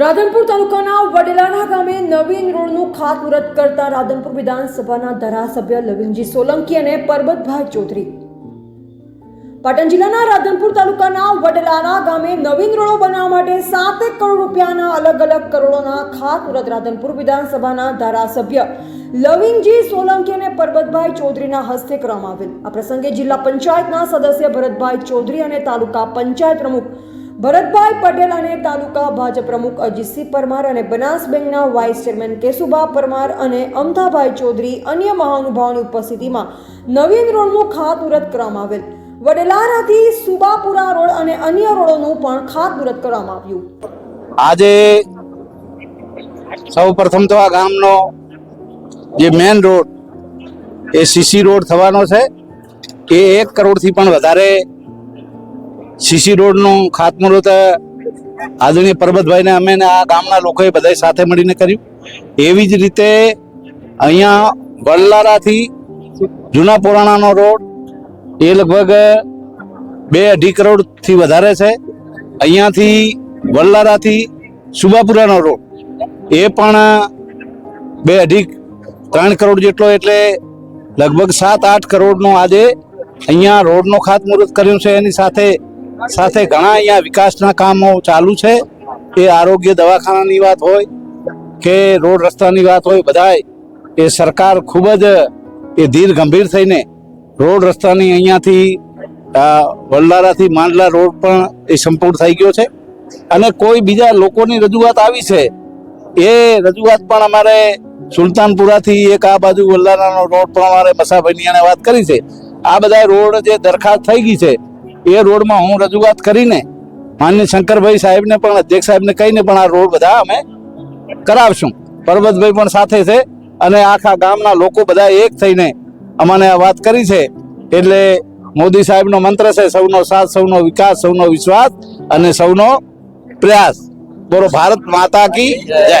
રાધનપુર તાલુકાના વડેલાના ગામે નવીન રોડનું ખાતમુહૂર્ત કરતા રાધનપુર વિધાનસભાના ધારાસભ્ય લવિંગજી સોલંકી અને પરબતભાઈ ચૌધરી. પાટણ જિલ્લાના રાધનપુર તાલુકાના વડેલાના ગામે નવીન રોડો બનાવવા માટે સાતેક કરોડ રૂપિયાના અલગ અલગ કરોડોના ખાતમુહૂર્ત રાધનપુર વિધાનસભાના ધારાસભ્ય લવિંગજી સોલંકી અને પરબતભાઈ ચૌધરીના હસ્તે કરવામાં આવેલ. આ પ્રસંગે જિલ્લા પંચાયતના સદસ્ય ભરતભાઈ ચૌધરી અને તાલુકા પંચાયત પ્રમુખ ભરતભાઈ પટેલ અને તાલુકા ભાજપ પ્રમુખ અજીતસિંહ પરમાર અને બનાસ બેંકના વાઇસ ચેરમેન કેશુભા પરમાર અને અમથાભાઈ ચૌધરી અન્ય મહાનુભાવોની ઉપસ્થિતિમાં નવીન રોડનું ખાતમુહૂર્ત કરવામાં આવેલ. વડેલારાથી સુબાપુરા રોડ અને અન્ય રોડોનું પણ ખાતમુહૂર્ત કરવામાં આવ્યું. આજે સૌ પ્રથમ તો આ ગામનો જે મેન રોડ, એ સીસી રોડ થવાનો છે, એ એક કરોડથી પણ વધારે સીસી રોડનું ખાતમુહૂર્ત આદરણીય પરબતભાઈને અમે આ ગામના લોકોએ બધાએ સાથે મળીને કર્યું. એવી જ રીતે અહીંયા વલ્લારાથી જૂના પુરાણાનો રોડ એ લગભગ બે અઢી કરોડથી વધારે છે. અહીંયાથી વડલારાથી સુબાપુરાનો રોડ એ પણ બે અઢી, ત્રણ કરોડ જેટલો એટલે લગભગ સાત આઠ કરોડનો આજે અહીંયા રોડનો ખાતમુહૂર્ત કર્યું છે. એની સાથે સાથે ઘણા અહીંયા વિકાસના કામો ચાલુ છે. એ આરોગ્ય દવાખાનાની વાત હોય કે રોડ રસ્તાની વાત હોય, બધાય એ સરકાર ખૂબ જ એ ધીર ગંભીર થઈને રોડ રસ્તાની અહીંયાથી વલ્લારાથી માંડલા રોડ પણ એ સંપૂર્ણ થઈ ગયો છે. અને કોઈ બીજા લોકોની રજૂઆત આવી છે, એ રજૂઆત પણ અમારે સુલતાનપુરાથી એક આ બાજુ વલ્લારાનો રોડ પણ અમારે મસાભાઈની વાત કરી છે. આ બધા રોડ જે દરખાસ્ત થઈ ગઈ છે એ રોડમાં હું રજૂઆત કરીને માન્ય શંકરભાઈ સાહેબને પણ, અધ્યક્ષ સાહેબને કહીને પણ આ રોડ બધા અમે કરાવશું. પરબતભાઈ પણ સાથે છે અને આખા ગામના લોકો બધા એક થઈને અમને આ વાત કરી છે. એટલે મોદી સાહેબનો મંત્ર છે, સૌનો સાથ, સૌનો વિકાસ, સૌનો વિશ્વાસ અને સૌનો પ્રયાસ. બોલો, ભારત માતા કી જય.